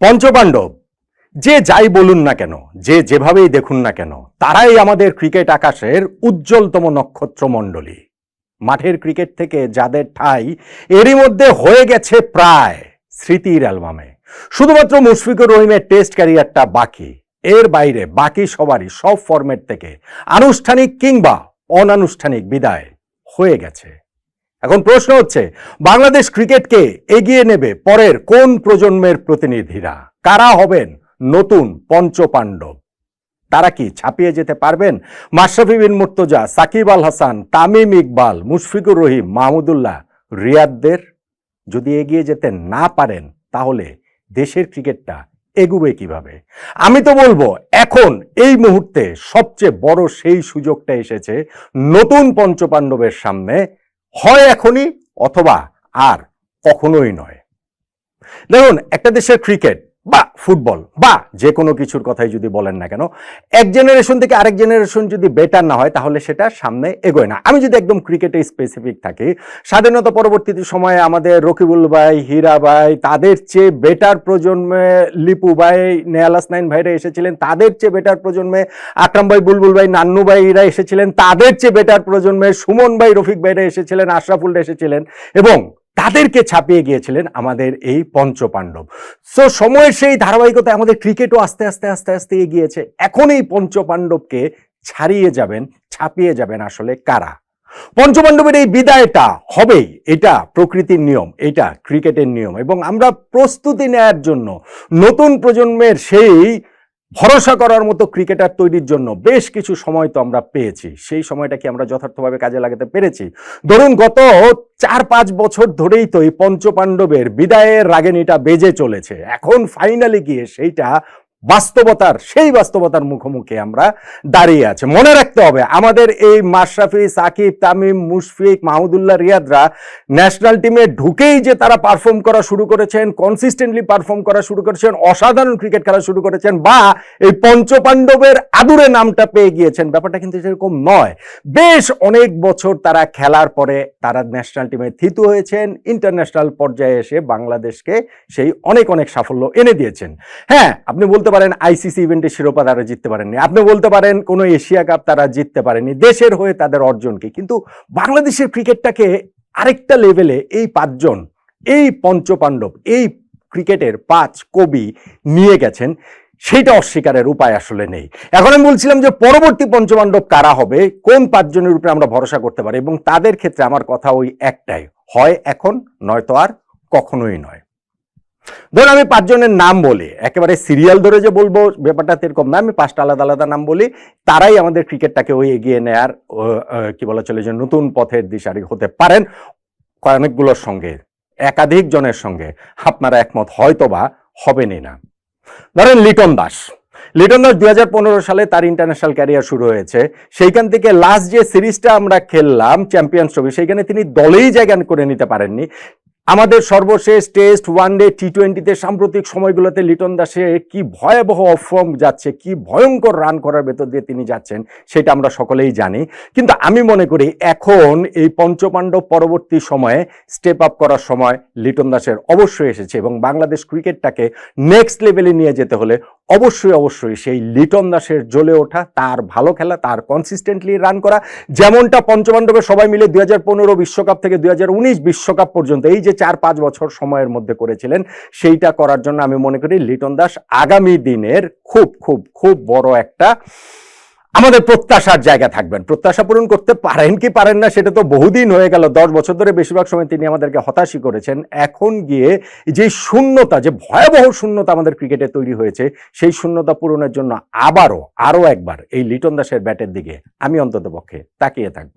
পঞ্চপাণ্ডব, যে যাই বলুন না কেন, যে যেভাবেই দেখুন না কেন, তারাই আমাদের ক্রিকেট আকাশের উজ্জ্বলতম নক্ষত্র মণ্ডলী মাঠের ক্রিকেট থেকে যাদের ঠাই, এরই মধ্যে হয়ে গেছে প্রায় স্মৃতির অ্যালবামে। শুধুমাত্র মুশফিকুর রহিমের টেস্ট ক্যারিয়ারটা বাকি, এর বাইরে বাকি সবারই সব ফরম্যাট থেকে আনুষ্ঠানিক কিংবা অনানুষ্ঠানিক বিদায় হয়ে গেছে। এখন প্রশ্ন হচ্ছে, বাংলাদেশ ক্রিকেটকে এগিয়ে নেবে পরের কোন প্রজন্মের প্রতিনিধিরা? কারা হবেন নতুন পঞ্চপাণ্ডব? তারা কি ছাপিয়ে যেতে পারবেন? মাশরাফি বিন মুর্তজা, সাকিব আল হাসান, তামিম ইকবাল, মুশফিকুর রহিম, মাহমুদুল্লাহ, রিয়াদদের যদি এগিয়ে যেতে না পারেন, তাহলে দেশের ক্রিকেটটা এগুবে কীভাবে? আমি তো বলব, এখন এই মুহূর্তে সবচেয়ে বড় সেই সুযোগটা এসেছে নতুন পঞ্চপাণ্ডবের সামনে হয় এখনই অথবা আর কখনোই নয়। দেখুন একটা দেশের ক্রিকেট বা ফুটবল বা যে কোনো কিছুর কথাই যদি বলেন না কেন, এক জেনারেশন থেকে আরেক জেনারেশন যদি বেটার না হয়, তাহলে সেটা সামনে এগোয় না। আমি যদি একদম ক্রিকেটে স্পেসিফিক থাকি, স্বাধীনতা পরবর্তী সময়ে আমাদের রকিবুল ভাই, হীরা ভাই, তাদের চেয়ে বেটার প্রজন্মে লিপু ভাই নেয়ালাস নাইন ভাইরা এসেছিলেন, তাদের চেয়ে বেটার প্রজন্মে আকরাম ভাই, বুলবুল ভাই, নান্নু ভাইরা এসেছিলেন, তাদের চেয়ে বেটার প্রজন্মে সুমন ভাই, রফিক ভাইরা এসেছিলেন আশরাফুলরা এসেছিলেন এবং তাদেরকে ছাপিয়ে গিয়েছিলেন আমাদের এই পঞ্চপাণ্ডব। সো সময়ের সেই ধারাবাহিকতা আমাদের ক্রিকেটও আস্তে আস্তে আস্তে আস্তে এগিয়েছে। এখন এই পঞ্চপাণ্ডবকে ছাড়িয়ে যাবেন, ছাপিয়ে যাবেন আসলে কারা? পঞ্চপাণ্ডবের এই বিদায়টা হবেই, এটা প্রকৃতির নিয়ম, এটা ক্রিকেটের নিয়ম। এবং আমরা প্রস্তুতি নেয়ার জন্য নতুন প্রজন্মের সেই ভরসা করার মতো ক্রিকেটার তৈরির জন্য বেশ কিছু সময় তো আমরা পেয়েছি। সেই সময়টা কি আমরা যথার্থভাবে কাজে লাগাতে পেরেছি। ধরুন, গত চার পাঁচ বছর ধরেই তো এই পঞ্চপাণ্ডবের বিদায়ের রাগেনিটা বেজে চলেছে। এখন ফাইনালি গিয়ে সেইটা বাস্তবতার, সেই বাস্তবতার মুখোমুখি আমরা দাঁড়িয়ে আছে। মনে রাখতে হবে, আমাদের এই মাশরাফি, সাকিব, তামিম, মুশফিক, মাহমুদুল্লাহ, রিয়াদরা ন্যাশনাল টিমে ঢুকেই যে তারা পারফর্ম করা শুরু করেছেন কনসিস্টেন্টলি পারফর্ম করা শুরু করেছেন, অসাধারণ ক্রিকেট খেলা শুরু করেছেন, বা এই পঞ্চপাণ্ডবের আদুরে নামটা পেয়ে গিয়েছেন। ব্যাপারটা কিন্তু সেরকম নয়। বেশ অনেক বছর তারা খেলার পরে তারা ন্যাশনাল টিমে থিতু হয়েছেন ইন্টারন্যাশনাল পর্যায়ে এসে বাংলাদেশকে সেই অনেক অনেক সাফল্য এনে দিয়েছেন। হ্যাঁ আপনি বলতে পারেন আইসিসি ইভেন্টের শিরোপা তারা জিততে পারেননি। আপনি বলতে পারেন কোনো এশিয়া কাপ তারা জিততে পারেনি দেশের হয়ে তাদের অর্জনকে কিন্তু বাংলাদেশের ক্রিকেটটাকে আরেকটা লেভেলে এই পাঁচজন, এই পঞ্চপাণ্ডব, এই ক্রিকেটের পাঁচ কবি নিয়ে গেছেন। সেইটা অস্বীকারের উপায় আসলে নেই। এখন আমি বলছিলাম যে পরবর্তী পঞ্চপাণ্ডব কারা হবে, কোন পাঁচজনের উপরে আমরা ভরসা করতে পারি এবং তাদের ক্ষেত্রে আমার কথা ওই একটাই, হয় এখন নয়তো আর কখনোই নয়। ধরুন আমি পাঁচজনের নাম বলি, একেবারে সিরিয়াল ধরে যে বলব ব্যাপারটা এরকম না, আমি পাঁচটা আলাদা আলাদা নাম বলি, তারাই আমাদের ক্রিকেটটাকে ওই এগিয়ে নেয়ার কি বলা চলে যে নতুন পথের দিশারি হতে পারেন অনেকগুলোর সঙ্গে, একাধিক জনের সঙ্গে। আপনারা একমত হয়তো বা হবেনই না। ধরেন লিটন দাস। লিটন দাস দুই হাজার পনেরো সালে তার ইন্টারন্যাশনাল ক্যারিয়ার শুরু হয়েছে। সেইখান থেকে লাস্ট যে সিরিজটা আমরা খেললাম চ্যাম্পিয়ন্স ট্রফি সেইখানে তিনি দলেই জায়গা করে নিতে পারেননি। আমাদের সর্বশেষ টেস্ট ওয়ান ডে টি টোয়েন্টিতে সাম্প্রতিক সময়গুলোতে লিটন দাসে কি ভয়াবহ অফর্ম যাচ্ছে, কি ভয়ঙ্কর রান করার ভেতর দিয়ে তিনি যাচ্ছেন, সেটা আমরা সকলেই জানি। কিন্তু আমি মনে করি এখন এই পঞ্চপাণ্ডব পরবর্তী সময়ে স্টেপ আপ করার সময় লিটন দাসের অবশ্যই এসেছে এবং বাংলাদেশ ক্রিকেটটাকে নেক্সট লেভেলে নিয়ে যেতে হলে অবশ্যই অবশ্যই সেই লিটন দাসের জ্বলে ওঠা, তার ভালো খেলা, তার কনসিস্টেন্টলি রান করা, যেমনটা পঞ্চপাণ্ডবে সবাই মিলে দুই বিশ্বকাপ থেকে দুই বিশ্বকাপ পর্যন্ত, এই যে চার পাঁচ বছর সময়ের মধ্যে করেছিলেন, সেইটা করার জন্য আমি মনে করি লিটন দাস আগামী দিনের খুব খুব খুব বড় একটা আমাদের প্রত্যাশার জায়গা থাকবেন। প্রত্যাশা পূরণ করতে পারেন কি পারেন না, সেটা তো বহুদিন হয়ে গেল। দশ বছর ধরে বেশিরভাগ সময় তিনি আমাদেরকে হতাশই করেছেন। এখন গিয়ে যে শূন্যতা, যে ভয়াবহ শূন্যতা আমাদের ক্রিকেটে তৈরি হয়েছে, সেই শূন্যতা পূরণের জন্য আবারও, আরও একবার এই লিটন দাসের ব্যাটের দিকে আমি অন্তত পক্ষে তাকিয়ে থাকব।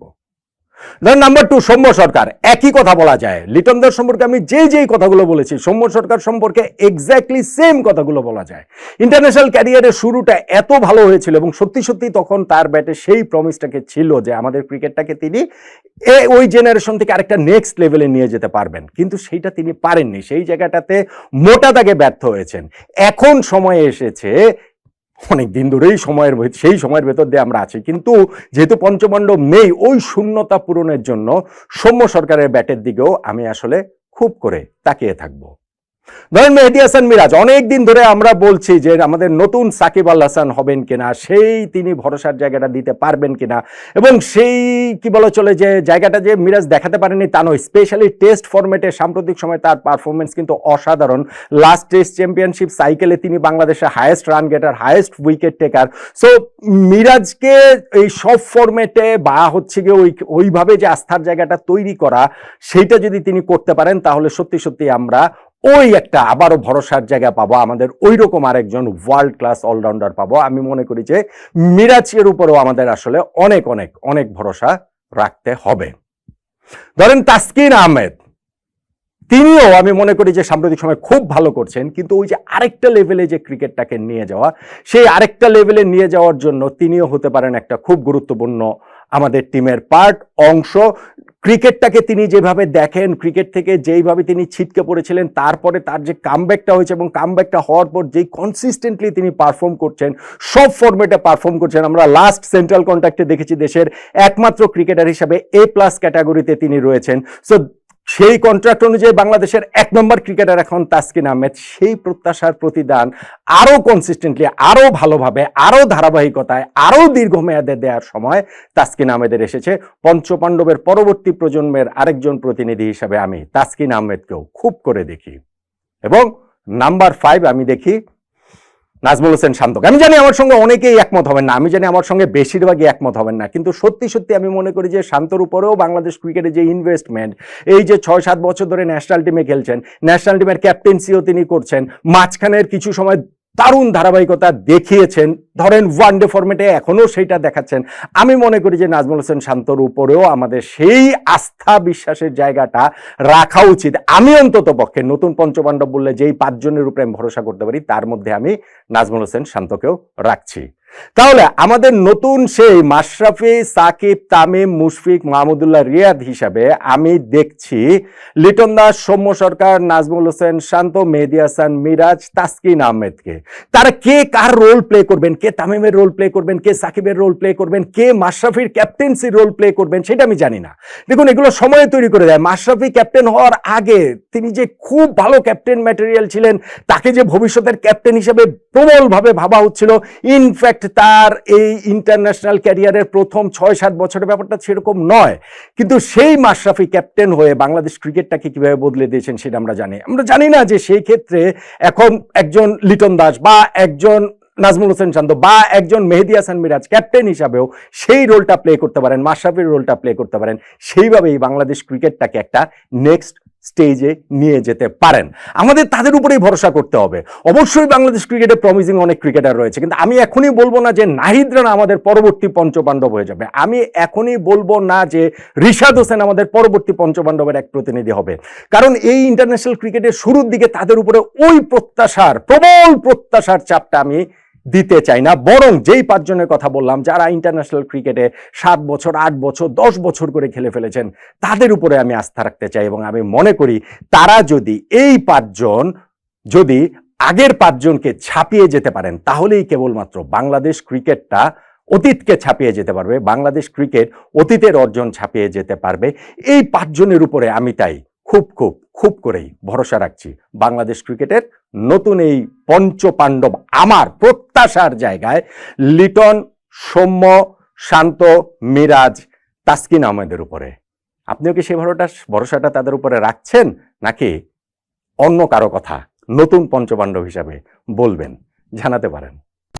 ধরেন নাম্বার টু সৌম্য সরকার একই কথা বলা যায়। লিটন দাস সম্পর্কে আমি যেই যেই কথাগুলো বলেছি সৌম্য সরকার সম্পর্কে এক্স্যাক্টলি সেম কথাগুলো বলা যায়। ইন্টারন্যাশনাল ক্যারিয়ারের শুরুটা এত ভালো হয়েছিল এবং সত্যি সত্যি তখন তার ব্যাটে সেই প্রমিসটাকে ছিল যে আমাদের ক্রিকেটটাকে তিনি এ ওই জেনারেশন থেকে আরেকটা নেক্সট লেভেলে নিয়ে যেতে পারবেন। কিন্তু সেইটা তিনি পারেননি। সেই জায়গাটাতে মোটা দাগে ব্যর্থ হয়েছেন। এখন সময় এসেছে অনেক দিন ধরেই সময়ের সেই সময়ের ভেতর দিয়ে আমরা আছি। কিন্তু যেহেতু পঞ্চমণ্ডপ নেই, ওই শূন্যতা পূরণের জন্য সৌম্য সরকারের ব্যাটের দিকেও আমি আসলে খুব করে তাকিয়ে থাকব। ধরেন মেহেদি হাসান মিরাজ অনেক দিন ধরে আমরা বলছি যে আমাদের নতুন সাকিব আল হাসান হবেন কিনা, সেই তিনি ভরসার জায়গাটা দিতে পারবেন কিনা, এবং সেই কি বলা চলে যে জায়গাটা যে মিরাজ দেখাতে পারেনি তা নয় স্পেশালি টেস্ট ফরম্যাটে সাম্প্রতিক সময় তার পারফরমেন্স কিন্তু অসাধারণ। লাস্ট টেস্ট চ্যাম্পিয়নশিপ সাইকেলে তিনি বাংলাদেশের highest run getter highest wicket taker so মিরাজকে এই সব ফরম্যাটে বা হচ্ছে গিয়ে ওই, ওইভাবে যে আস্থার জায়গাটা তৈরি করা, সেইটা যদি তিনি করতে পারেন, তাহলে সত্যি সত্যি আমরা ওই একটা আবারও ভরসার জায়গা পাবো, আমাদের ওই রকম আরেকজন ওয়ার্ল্ড ক্লাস অলরাউন্ডার পাবো। আমি মনে করি যে মিরাজের উপরেও আমাদের আসলে অনেক অনেক অনেক ভরসা রাখতে হবে। ধরেন তাসকিন আহমেদ, তিনিও আমি মনে করি যে সাম্প্রতিক সময় খুব ভালো করছেন, কিন্তু ওই যে আরেকটা লেভেলে যে ক্রিকেটটাকে নিয়ে যাওয়া, সেই আরেকটা লেভেলে নিয়ে যাওয়ার জন্য তিনিও হতে পারেন একটা খুব গুরুত্বপূর্ণ আমাদের টিমের পার্ট অংশ। ক্রিকেটটাকে তিনি যেভাবে দেখেন, ক্রিকেট থেকে যেইভাবে তিনি ছিটকে পড়েছিলেন, তারপরে তার যে কামব্যাকটা হয়েছে এবং কামব্যাকটা হওয়ার পর যেই কনসিস্টেন্টলি তিনি পারফর্ম করছেন, সব ফর্মেটে পারফর্ম করছেন, আমরা লাস্ট সেন্ট্রাল কন্ট্যাক্টে দেখেছি দেশের একমাত্র ক্রিকেটার হিসাবে এ প্লাস ক্যাটাগরিতে তিনি রয়েছেন। সো সেই কন্ট্রাক্ট অনুযায়ী বাংলাদেশের এক নম্বর ক্রিকেটার এখন তাসকিন আহমেদ। সেই প্রত্যাশার প্রতিদান আরও কনসিস্টেন্টলি আরও ভালোভাবে আরও ধারাবাহিকতায় আরও দীর্ঘমেয়াদে দেওয়ার সময় তাসকিন আহমেদের এসেছে। পঞ্চপাণ্ডবের পরবর্তী প্রজন্মের আরেকজন প্রতিনিধি হিসাবে আমি তাসকিন আহমেদকেও খুব করে দেখি। এবং নাম্বার ফাইভ আমি দেখি নাজমুল হোসেন শান্তকে। আমি জানি আমার সঙ্গে অনেকেই একমত হবেন না, আমি জানি আমার সঙ্গে বেশিরভাগই একমত হবেন না, কিন্তু সত্যি সত্যি আমি মনে করি যে শান্তর উপরেও বাংলাদেশ ক্রিকেটে যে ইনভেস্টমেন্ট এই যে ছয় সাত বছর ধরে ন্যাশনাল টিমে খেলছেন ন্যাশনাল টিমের ক্যাপ্টেন্সিও তিনি করছেন, মাঝখানের কিছু সময় দারুণ ধারাবাহিকতা দেখিয়েছেন। ধরেন ওয়ান ডে ফরম্যাটে এখনও সেইটা দেখাচ্ছেন। আমি মনে করি যে নাজমুল হোসেন শান্তর উপরেও আমাদের সেই আস্থা বিশ্বাসের জায়গাটা রাখা উচিত। আমি অন্তত পক্ষে নতুন পঞ্চপাণ্ডব বললে যেই পাঁচজনের উপরে আমি ভরসা করতে পারি, তার মধ্যে আমি নাজমুল হোসেন শান্তকেও রাখছি। তাহলে আমাদের নতুন সেই মাশরাফি, সাকিব, তামিম, মুশফিক, মাহমুদুল্লাহ, রিয়াদ হিসাবে আমি দেখছি লিটন দাস, সৌম্য সরকার, নাজমুল হোসেন, শান্ত, মেহেদি হাসান, মিরাজ, তাসকিন আহমেদকে। তারা কে কার রোল প্লে করবেন? কে তামিমের রোল প্লে করবেন? কে সাকিবের রোল প্লে করবেন? কে মাশরাফির ক্যাপ্টেন্সির রোল প্লে করবেন? সেটা আমি জানি না। দেখুন, এগুলো সময় তৈরি করে দেয়। মাশরাফি ক্যাপ্টেন হওয়ার আগে তিনি যে খুব ভালো ক্যাপ্টেন ম্যাটেরিয়াল ছিলেন, তাকে যে ভবিষ্যতের ক্যাপ্টেন হিসেবে প্রবলভাবে ভাবা হচ্ছিল ইনফ্যাক্ট তার এই ইন্টারন্যাশনাল ক্যারিয়ারের প্রথম ছয় সাত বছরের ব্যাপারটা সেরকম নয়। কিন্তু সেই মাশরাফি ক্যাপ্টেন হয়ে বাংলাদেশ ক্রিকেটটাকে কীভাবে বদলে দিয়েছেন সেটা আমরা জানি। আমরা জানি না যে সেই ক্ষেত্রে এখন একজন লিটন দাস বা একজন নাজমুল হোসেন শান্ত বা একজন মেহেদি হাসান মিরাজ ক্যাপ্টেন হিসাবেও সেই রোলটা প্লে করতে পারেন, মাশরাফির রোলটা প্লে করতে পারেন। সেইভাবেই বাংলাদেশ ক্রিকেটটাকে একটা নেক্সট স্টেজে নিয়ে যেতে পারেন। আমাদের তাদের উপরেই ভরসা করতে হবে। অবশ্যই বাংলাদেশ ক্রিকেটে প্রমিজিং অনেক ক্রিকেটার রয়েছে, কিন্তু আমি এখনই বলব না যে নাহিদ রানা আমাদের পরবর্তী পঞ্চপাণ্ডব হয়ে যাবে। আমি এখনই বলব না যে রিশাদ হোসেন আমাদের পরবর্তী পঞ্চপাণ্ডবের এক প্রতিনিধি হবে। কারণ এই ইন্টারন্যাশনাল ক্রিকেটের শুরুর দিকে তাদের উপরে ওই প্রত্যাশার, প্রবল প্রত্যাশার চাপটা আমি দিতে চাই না। বরং যেই পাঁচজনের কথা বললাম, যারা ইন্টারন্যাশনাল ক্রিকেটে সাত বছর, আট বছর, দশ বছর করে খেলে ফেলেছেন, তাদের উপরে আমি আস্থা রাখতে চাই এবং আমি মনে করি তারা যদি এই পাঁচজন, যদি আগের পাঁচজনকে ছাপিয়ে যেতে পারেন, তাহলেই কেবলমাত্র বাংলাদেশ ক্রিকেটটা অতীতকে ছাপিয়ে যেতে পারবে, বাংলাদেশ ক্রিকেট অতীতের অর্জন ছাপিয়ে যেতে পারবে। এই পাঁচজনের উপরে আমি তাই খুব খুব খুব করেই ভরসা রাখছি। বাংলাদেশ ক্রিকেটের নতুন এই পঞ্চপাণ্ডব আমার প্রত্যাশার জায়গায় লিটন, সৌম্য, শান্ত, মিরাজ, তাসকিন আহমেদের উপরে। আপনিও কি সেই ভরসাটা ভরসাটা তাদের উপরে রাখছেন? নাকি অন্য কারও কথা নতুন পঞ্চপাণ্ডব হিসাবে বলবেন, জানাতে পারেন?